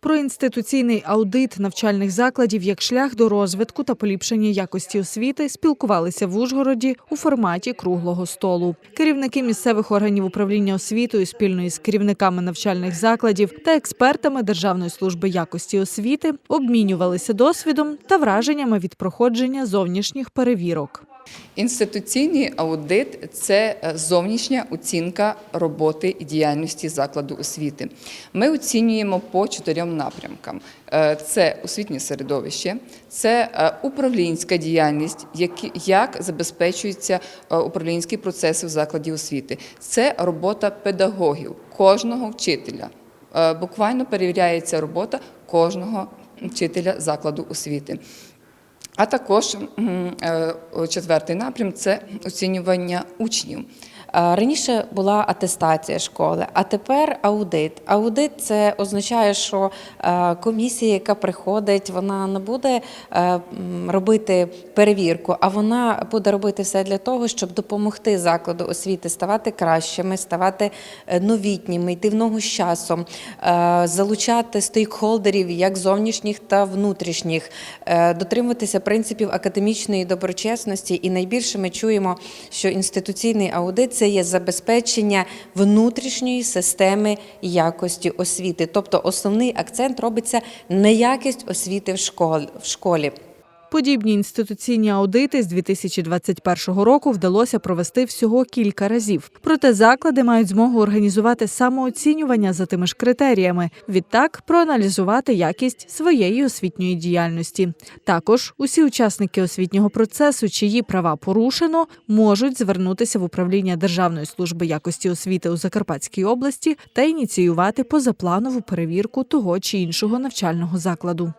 Про інституційний аудит навчальних закладів як шлях до розвитку та поліпшення якості освіти спілкувалися в Ужгороді у форматі круглого столу. Керівники місцевих органів управління освітою спільно із керівниками навчальних закладів та експертами Державної служби якості освіти обмінювалися досвідом та враженнями від проходження зовнішніх перевірок. Інституційний аудит це е, зовнішня оцінка роботи і діяльності закладу освіти. Ми оцінюємо по чотирьом напрямкам: Е, це освітнє середовище, це е, управлінська діяльність, як забезпечуються управлінські процеси в закладі освіти, це робота педагогів, кожного вчителя. Буквально перевіряється робота кожного вчителя закладу освіти. А також е, четвертий напрям це оцінювання учнів. Раніше була атестація школи, а тепер аудит. Аудит це означає, що е, комісія, яка приходить, вона не буде е, робити перевірку, а вона буде робити все для того, щоб допомогти закладу освіти ставати кращими, ставати новітніми, йти в ногу з часом, залучати стейкхолдерів як зовнішніх та внутрішніх, дотримуватися принципів академічної доброчесності. І найбільше ми чуємо, що інституційний аудит це є забезпечення внутрішньої системи якості освіти. Тобто основний акцент робиться на якість освіти в школі. Подібні інституційні аудити з 2021 року вдалося провести всього кілька разів. Проте заклади мають змогу організувати самооцінювання за тими ж критеріями. Відтак проаналізувати якість своєї освітньої діяльності. Також усі учасники освітнього процесу, чиї права порушено, можуть звернутися в управління Державної служби якості освіти у Закарпатській області та ініціювати позапланову перевірку того чи іншого навчального закладу.